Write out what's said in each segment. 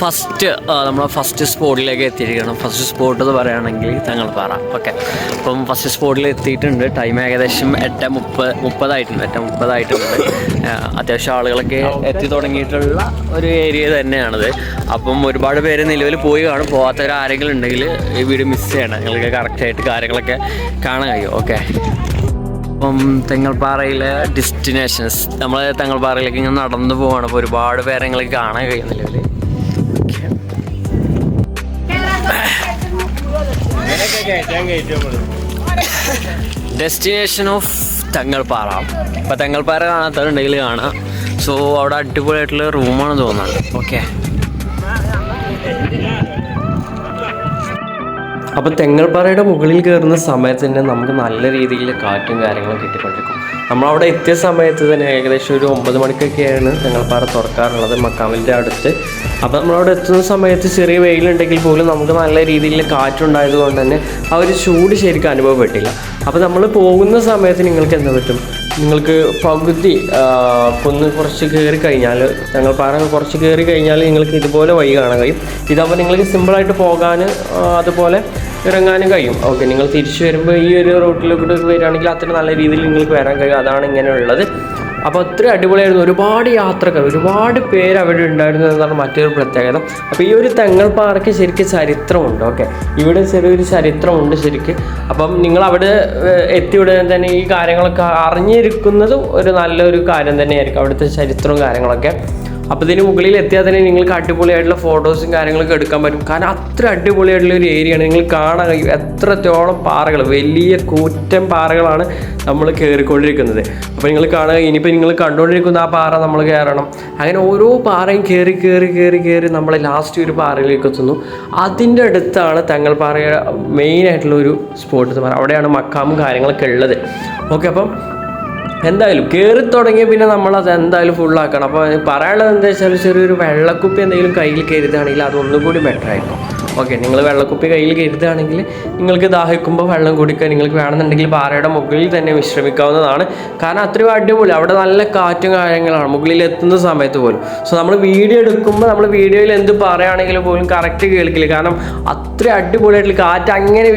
First നമ്മൾ first സ്പോട്ടിലേക്ക് എത്തിയിരിക്കണം ഫസ്റ്റ് സ്പോട്ട് എന്ന് പറയുകയാണെങ്കിൽ തങ്ങൾപ്പാറ ഓക്കെ അപ്പം ഫസ്റ്റ് സ്പോട്ടിൽ എത്തിയിട്ടുണ്ട്. ടൈം ഏകദേശം എട്ട് മുപ്പത് മുപ്പതായിട്ടുണ്ട്. എട്ട് മുപ്പതായിട്ടുണ്ട്. അത്യാവശ്യം ആളുകളൊക്കെ എത്തി തുടങ്ങിയിട്ടുള്ള ഒരു ഏരിയ തന്നെയാണിത്. അപ്പം ഒരുപാട് പേര് നിലവിൽ പോയി കാണും. പോകാത്തവർ ആരെങ്കിലും ഉണ്ടെങ്കിൽ ഈ വീഡിയോ മിസ് ചെയ്യണം നിങ്ങൾക്ക് കറക്റ്റായിട്ട് കാര്യങ്ങളൊക്കെ കാണാൻ കഴിയും. ഓക്കെ അപ്പം തെങ്ങൾപ്പാറയിലെ ഡെസ്റ്റിനേഷൻസ് നമ്മൾ തെങ്ങൾപ്പാറയിലേക്ക് ഇങ്ങനെ നടന്നു പോവാണ്. അപ്പോൾ ഒരുപാട് പേരെ നിങ്ങൾക്ക് കാണാൻ കഴിയും നിലവിൽ ഡെസ്റ്റിനേഷൻ ഓഫ് തെങ്ങൾപ്പാറ. അപ്പോൾ തെങ്ങൾപ്പാറ കാണാത്തവരുണ്ടെങ്കിൽ കാണാം. സോ അവിടെ അടിപൊളിയായിട്ടുള്ള റൂമാണ് തോന്നുന്നത് ഓക്കെ അപ്പോൾ തെങ്ങൾപ്പാറയുടെ മുകളിൽ കയറുന്ന സമയത്ത് തന്നെ നമുക്ക് നല്ല രീതിയിൽ കാറ്റും കാര്യങ്ങളും കിട്ടിക്കൊണ്ടിരിക്കും. നമ്മളവിടെ എത്തിയ സമയത്ത് തന്നെ ഏകദേശം ഒരു ഒമ്പത് മണിക്കൊക്കെയാണ് പാറ തുറക്കാറുള്ളത് മക്കാമിന്റെ അടുത്ത്. അപ്പോൾ നമ്മളവിടെ എത്തുന്ന സമയത്ത് ചെറിയ വെയിലുണ്ടെങ്കിൽ പോലും നമുക്ക് നല്ല രീതിയിൽ കാറ്റുണ്ടായത് കൊണ്ട് തന്നെ ആ ഒരു ചൂട് ശരിക്കും അനുഭവപ്പെട്ടില്ല. അപ്പോൾ നമ്മൾ പോകുന്ന സമയത്ത് നിങ്ങൾക്ക് എന്താ പറ്റും? നിങ്ങൾക്ക് പകുതി കുന്ന് കുറച്ച് കയറി കഴിഞ്ഞാൽ ഞങ്ങൾ പാറ കുറച്ച് കയറി കഴിഞ്ഞാൽ നിങ്ങൾക്ക് ഇതുപോലെ വഴി കാണാൻ കഴിയും. ഇതാകുമ്പോൾ നിങ്ങൾക്ക് സിമ്പിളായിട്ട് പോകാൻ അതുപോലെ ഇറങ്ങാനും കഴിയും. ഓക്കെ നിങ്ങൾ തിരിച്ചു വരുമ്പോൾ ഈ ഒരു റൂട്ടിലേക്ക് വരികയാണെങ്കിൽ അത്ര നല്ല രീതിയിൽ നിങ്ങൾക്ക് വരാൻ കഴിയും. അതാണ് ഇങ്ങനെയുള്ളത് അപ്പോൾ അത്രയും അടിപൊളിയായിരുന്നു. ഒരുപാട് യാത്രക്കാർ ഒരുപാട് പേര് അവിടെ ഉണ്ടായിരുന്നു എന്നാണ് മറ്റൊരു പ്രത്യേകത. അപ്പോൾ ഈ ഒരു തെങ്ങൽ പാറയ്ക്ക് ശരിക്കും ചരിത്രമുണ്ട്. ഓക്കെ ഇവിടെ ചെറിയൊരു ചരിത്രമുണ്ട് ശരിക്കും. അപ്പം നിങ്ങൾ അവിടെ ഏഹ്, എത്തിയ തന്നെ ഈ കാര്യങ്ങളൊക്കെ അറിഞ്ഞിരിക്കുന്നതും ഒരു നല്ലൊരു കാര്യം തന്നെയായിരിക്കും. അവിടുത്തെ ചരിത്രവും കാര്യങ്ങളൊക്കെ. അപ്പോൾ ഇതിന് മുകളിൽ എത്തിയാൽ തന്നെ നിങ്ങൾക്ക് അടിപൊളിയായിട്ടുള്ള ഫോട്ടോസും കാര്യങ്ങളൊക്കെ എടുക്കാൻ പറ്റും. കാരണം അത്ര അടിപൊളിയായിട്ടുള്ള ഒരു ഏരിയയാണ് നിങ്ങൾ കാണാൻ കഴിയും. എത്രത്തോളം പാറകൾ വലിയ കൂറ്റൻ പാറകളാണ് നമ്മൾ കയറിക്കൊണ്ടിരിക്കുന്നത് അപ്പോൾ നിങ്ങൾ കാണുക ഇനിയിപ്പോൾ നിങ്ങൾ കണ്ടുകൊണ്ടിരിക്കുന്ന ആ പാറ നമ്മൾ കയറണം. അങ്ങനെ ഓരോ പാറയും കയറി കയറി കയറി കയറി നമ്മൾ ലാസ്റ്റ് ഒരു പാറയിലേക്ക് എത്തുന്നു. അതിന്റെ അടുത്താണ് തങ്ങൾ പാറയുടെ മെയിൻ ആയിട്ടുള്ള ഒരു സ്പോട്ട് എന്ന് പറയുന്നത്. അവിടെയാണ് മക്കാമും കാര്യങ്ങളൊക്കെ ഉള്ളത്. ഓക്കെ അപ്പം എന്തായാലും കയറി തുടങ്ങിയ പിന്നെ നമ്മൾ അത് എന്തായാലും ഫുള്ളാക്കണം അപ്പോൾ പറയാനുള്ളത് എന്താ വെച്ചാൽ ചെറിയൊരു വെള്ളക്കുപ്പി എന്തെങ്കിലും കയ്യിൽ കരുതുകയാണെങ്കിൽ ഒന്നും കൂടി ബെറ്റർ ആയിരിക്കും. ഓക്കെ നിങ്ങൾ വെള്ളക്കുപ്പി കയ്യിൽ കരുതുകയാണെങ്കിൽ നിങ്ങൾക്ക് ദാഹിക്കുമ്പോൾ വെള്ളം കുടിക്കാൻ നിങ്ങൾക്ക് വേണമെന്നുണ്ടെങ്കിൽ പാറയുടെ മുകളിൽ തന്നെ വിശ്രമിക്കാവുന്നതാണ്. കാരണം അത്രയും അടിപൊളി അവിടെ നല്ല കാറ്റും കാര്യങ്ങളാണ്. മുകളിൽ എത്തുന്ന സമയത്ത് പോലും. സോ നമ്മൾ വീഡിയോ എടുക്കുമ്പോൾ നമ്മൾ വീഡിയോയിൽ എന്ത് പറയുകയാണെങ്കിലും പോലും കറക്റ്റ് കേൾക്കില്ല. കാരണം അത്ര അടിപൊളിയായിട്ടുള്ള കാറ്റ് അങ്ങനെ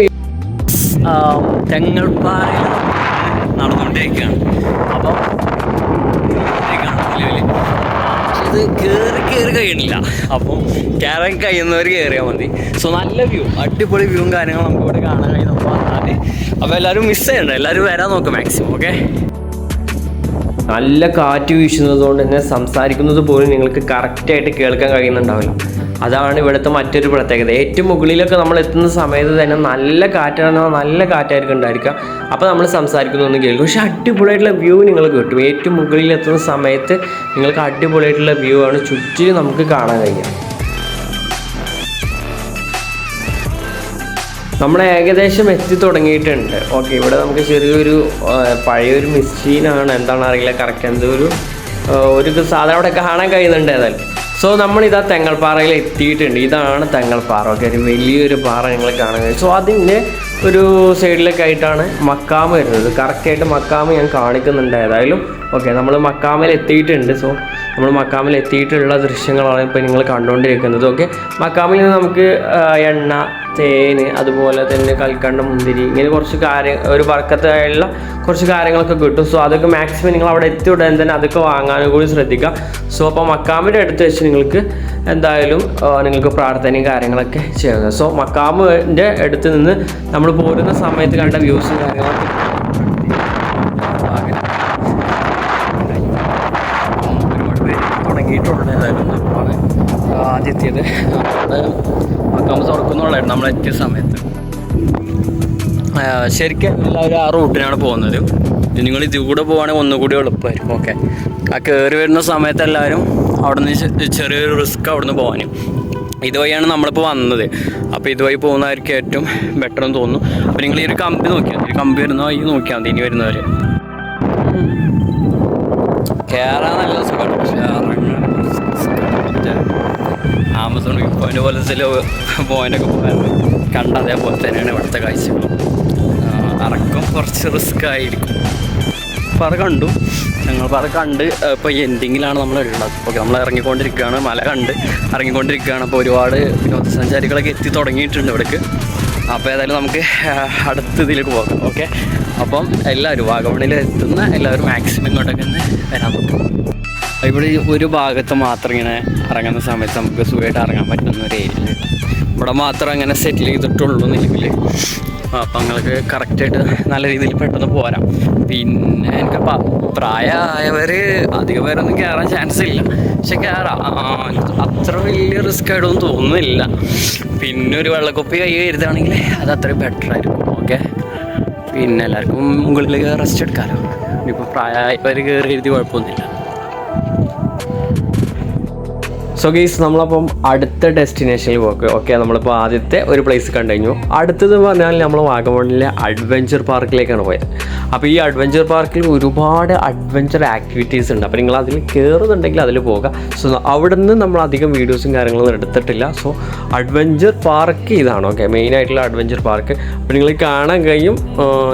തെങ്ങൾപ്പാറയിൽ നടന്നുകൊണ്ടിരിക്കുകയാണ്. അപ്പം നിലവിൽ. ഇത് കയറി കയറി കഴിയണില്ല അപ്പം കയറാൻ കഴിയുന്നവർ കയറിയാൽ മതി. സോ നല്ല വ്യൂ അടിപൊളി വ്യൂവും കാര്യങ്ങളും നമുക്ക് ഇവിടെ കാണാൻ കഴിയും നമുക്ക് വന്നാൽ അപ്പോൾ എല്ലാവരും മിസ് ചെയ്യണ്ട. എല്ലാവരും വരാൻ നോക്കാം മാക്സിമം ഓക്കെ നല്ല കാറ്റ് വീശുന്നത് കൊണ്ട് തന്നെ സംസാരിക്കുന്നത് പോലും നിങ്ങൾക്ക് കറക്റ്റായിട്ട് കേൾക്കാൻ കഴിയുന്നുണ്ടാവില്ല. അതാണ് ഇവിടുത്തെ മറ്റൊരു പ്രത്യേകത. ഏറ്റവും മുകളിലൊക്കെ നമ്മൾ എത്തുന്ന സമയത്ത് തന്നെ നല്ല കാറ്റാണ് നല്ല കാറ്റായിരിക്കും ഉണ്ടായിരിക്കുക. അപ്പോൾ നമ്മൾ സംസാരിക്കുന്നൊന്നും കേൾക്കും. പക്ഷേ അടിപൊളിയായിട്ടുള്ള വ്യൂ നിങ്ങൾ കിട്ടും. ഏറ്റവും മുകളിൽ എത്തുന്ന സമയത്ത് നിങ്ങൾക്ക് അടിപൊളിയായിട്ടുള്ള വ്യൂ ആണ് ചുറ്റിലും നമുക്ക് കാണാൻ കഴിയുക. നമ്മൾ ഏകദേശം എത്തി തുടങ്ങിയിട്ടുണ്ട്. ഓക്കെ ഇവിടെ നമുക്ക് ചെറിയൊരു പഴയൊരു മെഷീനാണ് എന്താണ് അറിയില്ല. കറക്റ്റ് എന്തോ ഒരു ഒരു സാധനം അവിടെ കാണാൻ കഴിയുന്നുണ്ട് ഏതായാലും. സോ നമ്മളിതാ തെങ്ങൾപ്പാറയിൽ എത്തിയിട്ടുണ്ട് ഇതാണ് തെങ്ങൾപ്പാറ ഓക്കെ ഒരു വലിയൊരു പാറ നിങ്ങൾ കാണുന്നത് സോ അതിന്റെ ഒരു സൈഡിലൊക്കെ ആയിട്ടാണ് മക്കാമ് വരുന്നത്. കറക്റ്റായിട്ട് മക്കാമ് ഞാൻ കാണിക്കുന്നുണ്ട് ഏതായാലും. ഓക്കെ നമ്മൾ മക്കാമിൽ എത്തിയിട്ടുണ്ട്. സോ നമ്മൾ മക്കാമിൽ എത്തിയിട്ടുള്ള ദൃശ്യങ്ങളാണ് ഇപ്പോൾ നിങ്ങൾ കണ്ടുകൊണ്ടിരിക്കുന്നത്. ഓക്കെ മക്കാമിൽ നിന്ന് നമുക്ക് എണ്ണ തേന് അതുപോലെ തന്നെ കൽക്കണ്ട മുന്തിരി ഇങ്ങനെ കുറച്ച് കാര്യം ഒരു വർക്കത്തായുള്ള കുറച്ച് കാര്യങ്ങളൊക്കെ കിട്ടും. സോ അതൊക്കെ മാക്സിമം നിങ്ങൾ അവിടെ എത്തി ഉടനെ തന്നെ അതൊക്കെ വാങ്ങാനും കൂടി ശ്രദ്ധിക്കുക. സോ അപ്പോൾ മക്കാമിന്റെ അടുത്ത് വെച്ച് നിങ്ങൾക്ക് എന്തായാലും നിങ്ങൾക്ക് പ്രാർത്ഥനയും കാര്യങ്ങളൊക്കെ ചെയ്യുക. സോ മക്കാമിന്റെ അടുത്ത് നിന്ന് നമ്മൾ പോരുന്ന സമയത്ത് കണ്ട വ്യൂസും കാര്യങ്ങളൊക്കെ. ഒരുപാട് പേര് തുടങ്ങിയിട്ടുണ്ട് ഏതായാലും നമ്മളാണ് ആദ്യത്തേത് അവിടെ മക്കാമ് തുറക്കുന്നുള്ളായിരുന്നു നമ്മൾ എത്തിയ സമയത്ത്. ശരിക്കും എല്ലാവരും ആ റൂട്ടിനാണ് പോകുന്നത്. നിങ്ങൾ ഇതിൽ കൂടെ പോവുകയാണെങ്കിൽ ഒന്നുകൂടി എളുപ്പമായിരിക്കും. ഓക്കെ ആ കയറി വരുന്ന സമയത്ത് എല്ലാവരും അവിടെ നിന്ന് ചെറിയൊരു റിസ്ക് അവിടെ നിന്ന് പോകാനും ഇതുവഴിയാണ് നമ്മളിപ്പോൾ വന്നത്. അപ്പോൾ ഇതുവഴി പോകുന്നതായിരിക്കും ഏറ്റവും ബെറ്റർ എന്ന് തോന്നുന്നു. അപ്പോൾ നിങ്ങൾ ഈ ഒരു കമ്പി നോക്കിയാൽ ഈ കമ്പി വരുന്ന വഴി നോക്കിയാൽ മതി ഇനി വരുന്നവർ കയറാൻ നല്ല സുഖമാണ്. പക്ഷേ ആമസോൺ പോയിന്റ് പോലെ ചില പോയിന്റൊക്കെ പോകാറുണ്ട്. കണ്ട അതേപോലെ തന്നെയാണ് ഇവിടുത്തെ കാഴ്ചകൾ ആ, ഇറക്കം കുറച്ച് റിസ്ക് ആയിരിക്കും. അപ്പോൾ അത് കണ്ടു. ഞങ്ങൾ കണ്ട് ഇപ്പോൾ എൻഡിങ്ങിലാണ് നമ്മൾ ഉള്ളത് ഓക്കെ നമ്മൾ ഇറങ്ങിക്കൊണ്ടിരിക്കുകയാണ് മല കണ്ട് ഇറങ്ങിക്കൊണ്ടിരിക്കുകയാണ്. അപ്പോൾ ഒരുപാട് വിനോദസഞ്ചാരികളൊക്കെ എത്തി തുടങ്ങിയിട്ടുണ്ട് ഇവിടേക്ക്. അപ്പോൾ ഏതായാലും നമുക്ക് അടുത്ത ഇതിലേക്ക് പോകാം. ഓക്കെ? അപ്പം എല്ലാവരും വാഗമണിൽ എത്തുന്ന എല്ലാവരും മാക്സിമം ഇങ്ങോട്ടൊക്കെ ഒന്ന് വരാൻ പറ്റും. ഇവിടെ ഒരു ഭാഗത്ത് മാത്രം ഇങ്ങനെ ഇറങ്ങുന്ന സമയത്ത് നമുക്ക് സുഖമായിട്ട് ഇറങ്ങാൻ പറ്റുന്ന ഒരു ഏരിയ ഇവിടെ മാത്രം അങ്ങനെ സെറ്റിൽ ചെയ്തിട്ടുള്ളൂ നിലവിൽ അപ്പം നിങ്ങൾക്ക് കറക്റ്റായിട്ട് നല്ല രീതിയിൽ പെട്ടെന്ന് പോരാം. പിന്നെ എനിക്ക് പ്രായമായവർ അധികം പേരൊന്നും കയറാൻ ചാൻസ് ഇല്ല. പക്ഷെ കയറാം അത്ര വലിയ റിസ്ക് ആയിട്ടൊന്നും തോന്നുന്നില്ല. പിന്നെ ഒരു വെള്ളക്കൊപ്പി കൈ കരുതാണെങ്കിൽ അത് അത്രയും ബെറ്റർ ആയിരിക്കും. ഓക്കെ പിന്നെ എല്ലാവർക്കും മുകളിലേക്ക് റെസ്റ്റ് എടുക്കാമല്ലോ ഇനിയിപ്പോൾ പ്രായമായവർ കയറി എഴുതി കുഴപ്പമൊന്നുമില്ല. സോ ഗെയ്സ് നമ്മളപ്പം അടുത്ത ഡെസ്റ്റിനേഷനിൽ പോക്ക്. ഓക്കെ നമ്മളിപ്പോൾ ആദ്യത്തെ ഒരു പ്ലേസ് കണ്ടുകഴിഞ്ഞു. അടുത്തത് പറഞ്ഞാൽ നമ്മൾ വാഗമണിലെ അഡ്വഞ്ചർ പാർക്കിലേക്കാണ് പോയത്. അപ്പോൾ ഈ അഡ്വഞ്ചർ പാർക്കിൽ ഒരുപാട് അഡ്വഞ്ചർ ആക്ടിവിറ്റീസ് ഉണ്ട്. അപ്പോൾ നിങ്ങൾ അതിൽ കയറുന്നുണ്ടെങ്കിൽ അതിൽ പോകാം സോ അവിടെ നിന്ന് നമ്മൾ അധികം വീഡിയോസും കാര്യങ്ങളൊന്നും എടുത്തിട്ടില്ല. സോ അഡ്വഞ്ചർ പാർക്ക് ഇതാണ്. ഓക്കെ മെയിനായിട്ടുള്ള അഡ്വഞ്ചർ പാർക്ക് അപ്പോൾ നിങ്ങൾ കാണാൻ കഴിയും.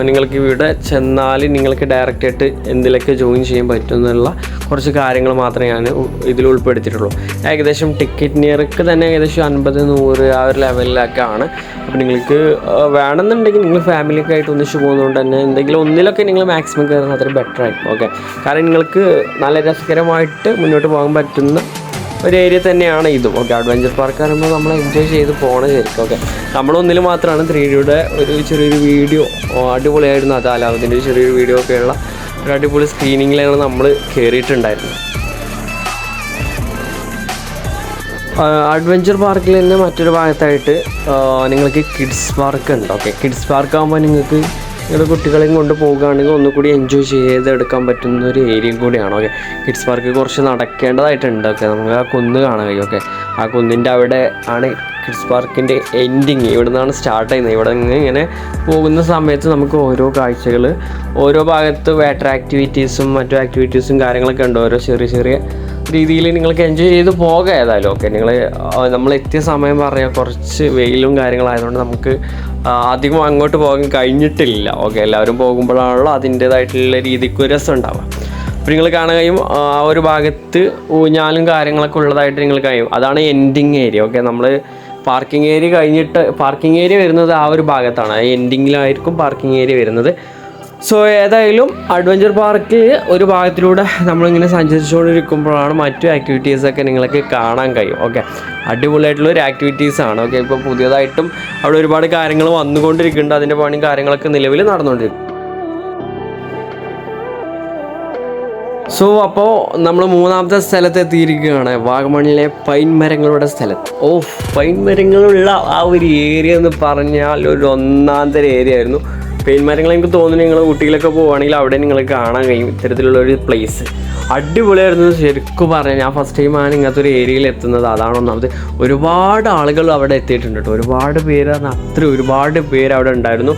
നിങ്ങൾക്ക് ഇവിടെ ചെന്നാൽ നിങ്ങൾക്ക് ഡയറക്റ്റ് ആയിട്ട് എന്തിലൊക്കെ ജോയിൻ ചെയ്യാൻ പറ്റുമെന്നുള്ള കുറച്ച് കാര്യങ്ങൾ മാത്രമേ ഞാൻ ഇതിൽ ഉൾപ്പെടുത്തിയിട്ടുള്ളൂ. ഏകദേശം ടിക്കറ്റ് നിയർക്ക് തന്നെ ഏകദേശം അൻപത് നൂറ് ആ ഒരു ലെവലിലൊക്കെ ആണ്. അപ്പോൾ നിങ്ങൾക്ക് വേണമെന്നുണ്ടെങ്കിൽ നിങ്ങൾ ഫാമിലിയൊക്കെ ആയിട്ട് ഒന്നിച്ച് പോകുന്നതുകൊണ്ട് തന്നെ എന്തെങ്കിലും ഒന്നിലൊക്കെ നിങ്ങൾ മാക്സിമം കയറുന്ന അത്ര ബെറ്റർ ആയിരിക്കും. ഓക്കെ കാരണം നിങ്ങൾക്ക് നല്ല രസകരമായിട്ട് മുന്നോട്ട് പോകാൻ പറ്റുന്ന ഒരു ഏരിയ തന്നെയാണ് ഇതും. ഓക്കെ അഡ്വഞ്ചർ പാർക്ക് പറയുമ്പോൾ നമ്മൾ എൻജോയ് ചെയ്ത് പോകണം ശരിക്കും. ഓക്കെ നമ്മളൊന്നിൽ മാത്രമാണ് ത്രീ ഡിയുടെ ഒരു ചെറിയൊരു വീഡിയോ അടിപൊളിയായിരുന്നു അത്. ഒരു ചെറിയൊരു വീഡിയോ ഒക്കെയുള്ള ഒരു അടിപൊളി സ്ക്രീനിങ്ങിലാണ് നമ്മൾ കയറിയിട്ടുണ്ടായിരുന്നത് അഡ്വഞ്ചർ പാർക്കിൽ തന്നെ മറ്റൊരു ഭാഗത്തായിട്ട് നിങ്ങൾക്ക് കിഡ്സ് പാർക്ക് ഉണ്ട്. ഓക്കെ കിഡ്സ് പാർക്ക് ആകുമ്പോൾ നിങ്ങൾക്ക് നിങ്ങളുടെ കുട്ടികളെയും കൊണ്ട് പോകുകയാണെങ്കിൽ ഒന്നുകൂടി എൻജോയ് ചെയ്തെടുക്കാൻ പറ്റുന്ന ഒരു ഏരിയ കൂടിയാണ്. ഓക്കെ കിഡ്സ് പാർക്ക് കുറച്ച് നടക്കേണ്ടതായിട്ടുണ്ട്. ഓക്കെ നമുക്ക് ആ കുന്ന് കാണാൻ കഴിയും. ഓക്കെ ആ കുന്നിന്റെ അവിടെ ആണ് കിഡ്സ് പാർക്കിന്റെ എൻഡിങ് ഇവിടെ നിന്നാണ് സ്റ്റാർട്ട് ചെയ്യുന്നത്. ഇവിടെ നിന്ന് ഇങ്ങനെ പോകുന്ന സമയത്ത് നമുക്ക് ഓരോ കാഴ്ചകൾ ഓരോ ഭാഗത്ത് വാട്ടർ ആക്ടിവിറ്റീസും മറ്റു ആക്ടിവിറ്റീസും കാര്യങ്ങളൊക്കെ ഉണ്ട്. ഓരോ ചെറിയ ചെറിയ രീതിയിൽ നിങ്ങൾക്ക് എൻജോയ് ചെയ്ത് പോകാം ഏതായാലും. ഓക്കെ നിങ്ങൾ നമ്മൾ എത്തിയ സമയം പറയാം. കുറച്ച് വെയിലും കാര്യങ്ങളായതുകൊണ്ട് നമുക്ക് അധികം അങ്ങോട്ട് പോകാൻ കഴിഞ്ഞിട്ടില്ല. ഓക്കെ എല്ലാവരും പോകുമ്പോഴാണല്ലോ അതിന്റേതായിട്ടുള്ള രീതിക്ക് രസം ഉണ്ടാവുക. അപ്പോൾ നിങ്ങൾ കാണാൻ കഴിയും ആ ഒരു ഭാഗത്ത് ഊഞ്ഞാലും കാര്യങ്ങളൊക്കെ ഉള്ളതായിട്ട് നിങ്ങൾ കഴിയും. അതാണ് എൻഡിങ് ഏരിയ ഓക്കെ നമ്മൾ പാർക്കിംഗ് ഏരിയ കഴിഞ്ഞിട്ട് പാർക്കിംഗ് ഏരിയ വരുന്നത് ആ ഒരു ഭാഗത്താണ്. എൻഡിങ്ങിലായിരിക്കും പാർക്കിംഗ് ഏരിയ വരുന്നത്. സോ ഏതായാലും അഡ്വഞ്ചർ പാർക്കിൽ ഒരു ഭാഗത്തിലൂടെ നമ്മളിങ്ങനെ സഞ്ചരിച്ചുകൊണ്ടിരിക്കുമ്പോഴാണ് മറ്റു ആക്ടിവിറ്റീസൊക്കെ നിങ്ങൾക്ക് കാണാൻ കഴിയും. ഓക്കെ അടിപൊളിയായിട്ടുള്ള ഒരു ആക്ടിവിറ്റീസ് ആണ്. ഓക്കെ ഇപ്പോൾ പുതിയതായിട്ടും അവിടെ ഒരുപാട് കാര്യങ്ങൾ വന്നുകൊണ്ടിരിക്കുന്നുണ്ട്. അതിന്റെ പണിയും കാര്യങ്ങളൊക്കെ നിലവിൽ നടന്നുകൊണ്ടിരിക്കും സോ അപ്പോൾ നമ്മൾ മൂന്നാമത്തെ സ്ഥലത്ത് എത്തിയിരിക്കുകയാണ്. വാഗമണിലെ പൈൻ മരങ്ങളുടെ സ്ഥലത്ത്. ഓ പൈൻ മരങ്ങളുള്ള ആ ഒരു ഏരിയ എന്ന് പറഞ്ഞാൽ ഒരു ഒന്നാന്തര ഏരിയ ആയിരുന്നു. പൈൻ മരങ്ങൾ എനിക്ക് തോന്നുന്നു നിങ്ങൾ ഊട്ടിയിലൊക്കെ പോവുകയാണെങ്കിൽ അവിടെ നിങ്ങൾ കാണാൻ കഴിയും ഇത്തരത്തിലുള്ള ഒരു പ്ലേസ് അടിപൊളിയായിരുന്നു ശരിക്കും പറഞ്ഞാൽ ഞാൻ ഫസ്റ്റ് ടൈമാണ് ഇങ്ങനത്തെ ഒരു ഏരിയയിൽ എത്തുന്നത്. അതാണ് ഒന്നാമത്. ഒരുപാട് ആളുകൾ അവിടെ എത്തിയിട്ടുണ്ട് കേട്ടോ. ഒരുപാട് പേര് അത്ര ഒരുപാട് പേര് അവിടെ ഉണ്ടായിരുന്നു.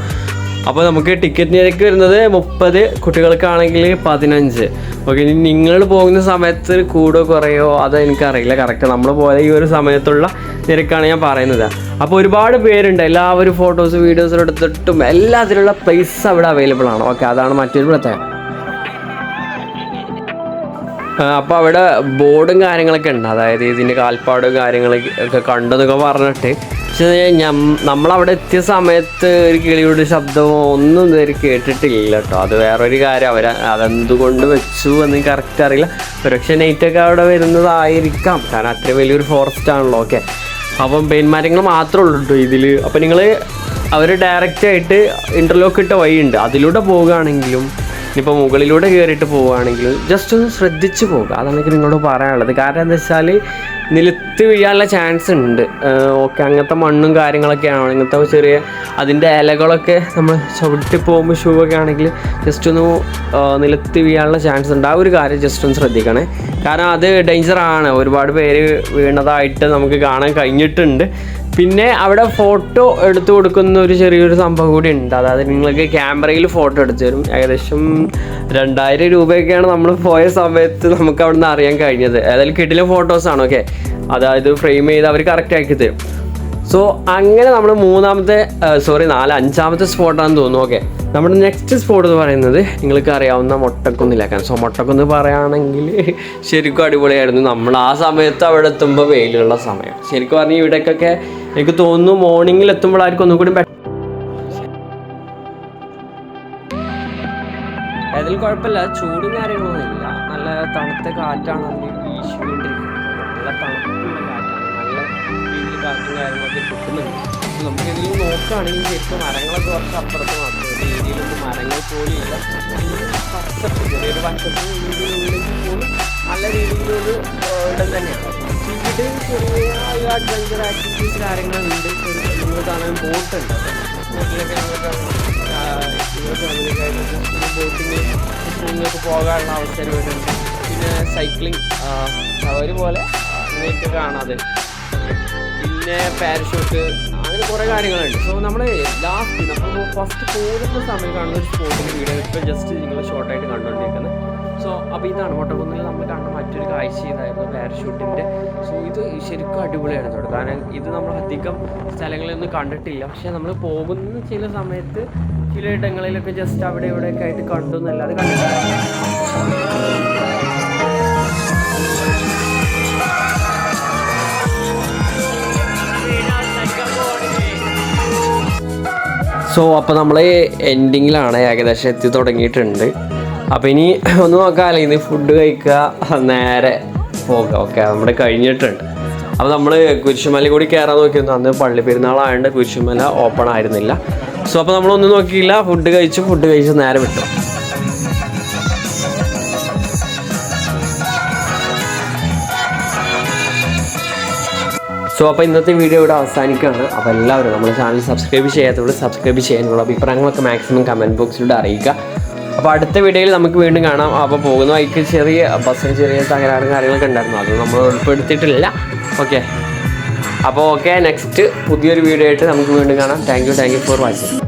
അപ്പോൾ നമുക്ക് ടിക്കറ്റ് നിരക്ക് വരുന്നത് മുപ്പത് കുട്ടികൾക്കാണെങ്കിൽ പതിനഞ്ച്. ഓക്കെ ഇനി നിങ്ങൾ പോകുന്ന സമയത്ത് കൂടോ കുറയോ അത് എനിക്കറിയില്ല. കറക്റ്റ് നമ്മൾ പോയ ഈ ഒരു സമയത്തുള്ള നിരക്കാണ് ഞാൻ പറയുന്നത്. അപ്പോൾ ഒരുപാട് പേരുണ്ട്. എല്ലാവരും ഫോട്ടോസ് വീഡിയോസും എടുത്തിട്ടും എല്ലാത്തിലുള്ള പ്ലേസ് അവിടെ അവൈലബിൾ ആണ്. ഓക്കെ അതാണ് മറ്റൊരു പ്രത്യേകത. അപ്പോൾ അവിടെ ബോർഡും കാര്യങ്ങളൊക്കെ ഉണ്ട്. അതായത് ഇതിന്റെ കാൽപ്പാടും കാര്യങ്ങളൊക്കെ ഒക്കെ കണ്ടെന്നൊക്കെ പറഞ്ഞിട്ട്. പക്ഷേ നമ്മളവിടെ എത്തിയ സമയത്ത് ഒരു കിളിയുടെ ശബ്ദമോ ഒന്നും ഇതുവരെ കേട്ടിട്ടില്ല കേട്ടോ. അത് വേറൊരു കാര്യം. അവർ അതെന്തുകൊണ്ട് വെച്ചു എന്ന് കറക്റ്റ് അറിയില്ല. സുരക്ഷ നൈറ്റൊക്കെ അവിടെ വരുന്നതായിരിക്കാം. കാരണം അത്രയും വലിയൊരു ഫോറസ്റ്റ് ആണല്ലോ ഓക്കെ അപ്പം പെയിൻമാരങ്ങൾ മാത്രമേ ഉള്ളൂ കേട്ടോ ഇതിൽ അപ്പം നിങ്ങൾ അവർ ഡയറക്റ്റായിട്ട് ഇന്റർലോക്ക് ഇട്ട വഴിയുണ്ട്. അതിലൂടെ പോവുകയാണെങ്കിലും ഇനിയിപ്പോൾ മുകളിലൂടെ കയറിയിട്ട് പോവുകയാണെങ്കിൽ ജസ്റ്റ് ഒന്ന് ശ്രദ്ധിച്ച് പോകുക അതാണ് എനിക്ക് നിങ്ങളോട് പറയാനുള്ളത്. കാരണം എന്താ വെച്ചാൽ നിലത്ത് വീഴാനുള്ള ചാൻസ് ഉണ്ട്. ഓക്കെ അങ്ങനത്തെ മണ്ണും കാര്യങ്ങളൊക്കെയാണ് ഇങ്ങനത്തെ ചെറിയ അതിന്റെ ഇലകളൊക്കെ നമ്മൾ ചവിട്ടി പോകുമ്പോൾ ഷൂ ഒക്കെ ആണെങ്കിൽ ജസ്റ്റ് ഒന്ന് നിലത്ത് വീഴാനുള്ള ചാൻസ് ഉണ്ട്. ആ ഒരു കാര്യം ജസ്റ്റ് ഒന്ന് ശ്രദ്ധിക്കണേ. കാരണം അത് ഡേഞ്ചറാണ് ഒരുപാട് പേര് വീണതായിട്ട് നമുക്ക് കാണാൻ കഴിഞ്ഞിട്ടുണ്ട്. പിന്നെ അവിടെ ഫോട്ടോ എടുത്തു കൊടുക്കുന്ന ഒരു ചെറിയൊരു സംഭവം കൂടി ഉണ്ട്. അതായത് നിങ്ങൾക്ക് ക്യാമറയിൽ ഫോട്ടോ എടുത്തു തരും. ഏകദേശം രണ്ടായിരം രൂപയൊക്കെയാണ് നമ്മൾ പോയ സമയത്ത് നമുക്ക് അവിടെ നിന്ന് അറിയാൻ കഴിഞ്ഞത്. ഏതായാലും കിട്ടിലെ ഫോട്ടോസാണ് ഓക്കെ അതായത് ഫ്രെയിം ചെയ്ത് അവർ കറക്റ്റ് ആക്കി തരും. സോ അങ്ങനെ നമ്മൾ മൂന്നാമത്തെ സോറി നാല് അഞ്ചാമത്തെ സ്പോട്ടാണെന്ന് തോന്നുന്നു ഓക്കെ നമ്മുടെ നെക്സ്റ്റ് സ്പോട്ട് എന്ന് പറയുന്നത് നിങ്ങൾക്ക് അറിയാവുന്ന മൊട്ടക്കുന്നിലേക്കാണ് സോ മൊട്ടക്കുന്ന് പറയുകയാണെങ്കിൽ ശരിക്കും അടിപൊളിയായിരുന്നു. നമ്മൾ ആ സമയത്ത് അവിടെ എത്തുമ്പോൾ വെയിലുള്ള സമയം. ശരിക്കും പറഞ്ഞാൽ ഇവിടേക്കൊക്കെ എനിക്ക് തോന്നുന്നു മോർണിംഗിൽ എത്തുമ്പോഴായിരിക്കും ഒന്നും കൂടി അതിൽ കുഴപ്പമില്ല. ചൂടും കാര്യങ്ങളൊന്നും ഇല്ല. നല്ല തണുത്ത കാറ്റാണ് അതിൽ വീശിക്കൊണ്ടിരിക്കുന്നത്. നല്ല കാറ്റാണ്. നല്ല രീതിയിൽ കാറ്റും കാര്യങ്ങളൊക്കെ നോക്കുകയാണെങ്കിൽ ശരിക്കും മരങ്ങളൊക്കെ കുറച്ച് അപ്പുറത്ത് മാത്രം. മരങ്ങൾ പോലും ഇല്ല. ചെറിയൊരു പച്ചപ്പ് പോലും നല്ല രീതിയിലൊരു ഇടം തന്നെയാണ്. ഇവിടെ ചെറിയ ഒരു അഡ്വഞ്ചർ ആക്ടിവിറ്റീസ് കാര്യങ്ങളുണ്ട് കാണാൻ ബോട്ടുണ്ട് ബോട്ടിലൊക്കെ ഫാമിലിക്കായിട്ട് ബോട്ടിങ് പോകാനുള്ള അവസരം വരുന്നുണ്ട് പിന്നെ സൈക്ലിംഗ് അവർ പോലെ നിങ്ങൾക്ക് കാണാതെ പിന്നെ പാരഷൂട്ട് അങ്ങനെ കുറേ കാര്യങ്ങളുണ്ട് സോ നമ്മൾ ലാസ്റ്റ് നമ്മൾ ഫസ്റ്റ് പോകുന്ന സമയം കാണുന്ന ഒരു സ്പോട്ടിന്റെ വീഡിയോ ഇപ്പോൾ ജസ്റ്റ് നിങ്ങൾ ഷോർട്ടായിട്ട് കണ്ടുകൊണ്ടിരിക്കുന്നത് സോ അപ്പോൾ ഇതാണ് മൊട്ടക്കുന്നിൽ നമ്മൾ കാണുന്ന മറ്റൊരു കാഴ്ച ഇതായിരുന്നു പാരഷൂട്ടിന്റെ സോ ഇത് ശരിക്കും അടിപൊളിയാണ് കേട്ടോ. കാരണം ഇത് നമ്മൾ അധികം സ്ഥലങ്ങളിലൊന്നും കണ്ടിട്ടില്ല. പക്ഷേ നമ്മൾ പോകുന്ന ചില സമയത്ത് ചില ഇടങ്ങളിലൊക്കെ ജസ്റ്റ് അവിടെ ഇവിടെയൊക്കെ ആയിട്ട് കണ്ടു എന്നല്ലാതെ കണ്ടിട്ടില്ല. സോ അപ്പോൾ നമ്മൾ എൻഡിങ്ങിലാണ് ഏകദേശം എത്തി തുടങ്ങിയിട്ടുണ്ട്. അപ്പോൾ ഇനി ഒന്ന് നോക്കാമല്ലോ ഇനി ഫുഡ് കഴിക്കുക നേരെ പോകാം. ഓക്കെ നമ്മുടെ കഴിഞ്ഞിട്ടുണ്ട്. അപ്പോൾ നമ്മൾ കുരിശുമല കൂടി കയറാൻ നോക്കിയിരുന്നു. അന്ന് പള്ളി പെരുന്നാളായതുകൊണ്ട് കുരിശുമല ഓപ്പൺ ആയിരുന്നില്ല. സോ അപ്പോൾ നമ്മളൊന്നും നോക്കിയില്ല. ഫുഡ് കഴിച്ച് ഫുഡ് കഴിച്ച് നേരെ വിട്ടു. സോ അപ്പോൾ ഇന്നത്തെ വീഡിയോ ഇവിടെ അവസാനിക്കുകയാണ്. അപ്പോൾ എല്ലാവരും നമ്മുടെ ചാനൽ സബ്സ്ക്രൈബ് ചെയ്യാത്തവർ സബ്സ്ക്രൈബ് ചെയ്യാനുള്ള അഭിപ്രായങ്ങളൊക്കെ മാക്സിമം കമന്റ് ബോക്സിലൂടെ അറിയിക്കുക. അപ്പോൾ അടുത്ത വീഡിയോയിൽ നമുക്ക് വീണ്ടും കാണാം. അപ്പോൾ പോകുന്ന. വഴിക്ക് ചെറിയ ബസ്സിന് ചെറിയ തകരാറും കാര്യങ്ങളൊക്കെ ഉണ്ടായിരുന്നു. അത് നമ്മൾ ഉൾപ്പെടുത്തിയിട്ടില്ല. ഓക്കെ അപ്പോൾ ഓക്കെ നെക്സ്റ്റ് പുതിയൊരു വീഡിയോ ആയിട്ട് നമുക്ക് വീണ്ടും കാണാം. Thank you thank you for watching